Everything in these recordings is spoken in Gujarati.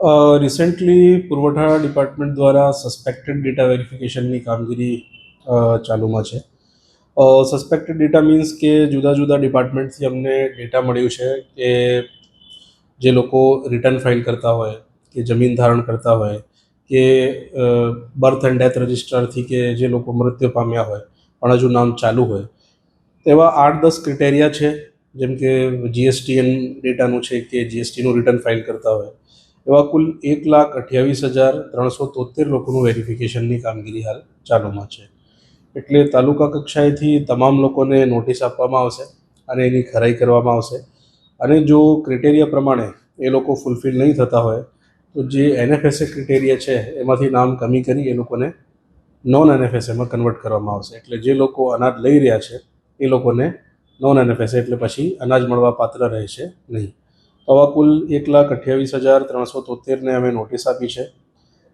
રિસેન્ટલી પુરવઠા ડિપાર્ટમેન્ટ દ્વારા સસ્પેક્ટેડ ડેટા વેરિફિકેશનની કામગીરી ચાલુમાં છે. સસ્પેક્ટેડ ડેટા મીન્સ કે જુદા જુદા ડિપાર્ટમેન્ટથી અમને ડેટા મળ્યું છે કે જે લોકો રિટર્ન ફાઇલ કરતા હોય, કે જમીન ધારણ કરતા હોય, કે બર્થ એન્ડ ડેથ રજિસ્ટરથી કે જે લોકો મૃત્યુ પામ્યા હોય, પણ હજુ નામ ચાલુ હોય. તેવા આઠ દસ ક્રિટેરિયા છે, જેમ કે જીએસટીએન ડેટાનું છે કે જીએસટીનું રિટર્ન ફાઇલ કરતા હોય એવા કુલ એક લાખ અઠ્યાવીસ હજાર ત્રણસો તોતેર લોકોનું વેરિફિકેશનની કામગીરી હાલ ચાલુમાં છે. એટલે તાલુકા કક્ષાએથી તમામ લોકોને નોટિસ આપવામાં આવશે અને એની ખરાઈ કરવામાં આવશે. અને જો ક્રિટેરિયા પ્રમાણે એ લોકો ફૂલફિલ નહીં થતા હોય, તો જે એનએફએસએ ક્રિટેરિયા છે, એમાંથી નામ કમી કરી એ લોકોને નોન એનએફએસએમાં કન્વર્ટ કરવામાં આવશે. એટલે જે લોકો અનાજ લઈ રહ્યા છે, એ લોકોને નોન એનએફએસએ, એટલે પછી અનાજ મળવા પાત્ર રહેશે નહીં. આવા કુલ એક લાખ અઠ્યાવીસ હજાર ત્રણસો તોતેરને અમે નોટિસ આપી છે.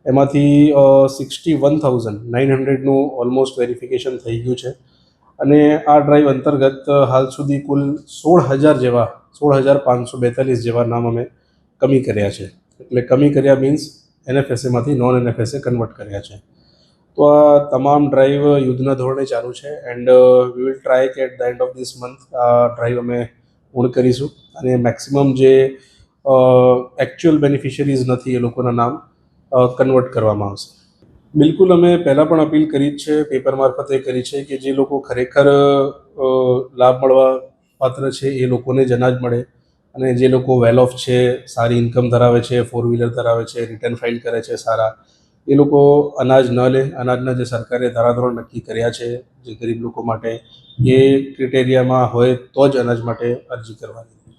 એમાંથી સિક્સટી વન થાઉઝન્ડ નાઇન હંડ્રેડનું ઓલમોસ્ટ વેરિફિકેશન થઈ ગયું છે. અને આ ડ્રાઈવ અંતર્ગત હાલ સુધી કુલ સોળ હજાર જેવા સોળ હજાર પાંચસો બેતાલીસ જેવા નામ અમે કમી કર્યા છે. એટલે કમી કર્યા મીન્સ એનએફએસએમાંથી નોન એનએફએસએ કન્વર્ટ કર્યા છે. તો આ તમામ ડ્રાઈવ યુદ્ધના ધોરણે ચાલુ છે. એન્ડ વી વિલ ટ્રાય કે at the end of this month આ ડ્રાઈવ અમે પૂર્ણ કરીશું અને મેક્સિમમ જે એકચ્યુઅલ બેનિફિશરીઝ નથી એ લોકોના નામ કન્વર્ટ કરવામાં આવશે. બિલકુલ અમે પહેલાં પણ અપીલ કરી જ છે પેપર મારફતે કરી છે કે જે લોકો ખરેખર લાભ મળવા પાત્ર છે એ લોકોને જ અનાજ મળે અને જે લોકો વેલ ઓફ છે, સારી ઇન્કમ ધરાવે છે ફોર વ્હીલર ધરાવે છે રિટર્ન ફાઇલ કરે છે સારા એ લોકો અનાજ ન લે. અનાજના જે સરકારે ધારાધોરણ નક્કી કર્યા છે, જે ગરીબ લોકો માટે એ ક્રિટેરિયામાં હોય તો જ અનાજ માટે અરજી કરવાની.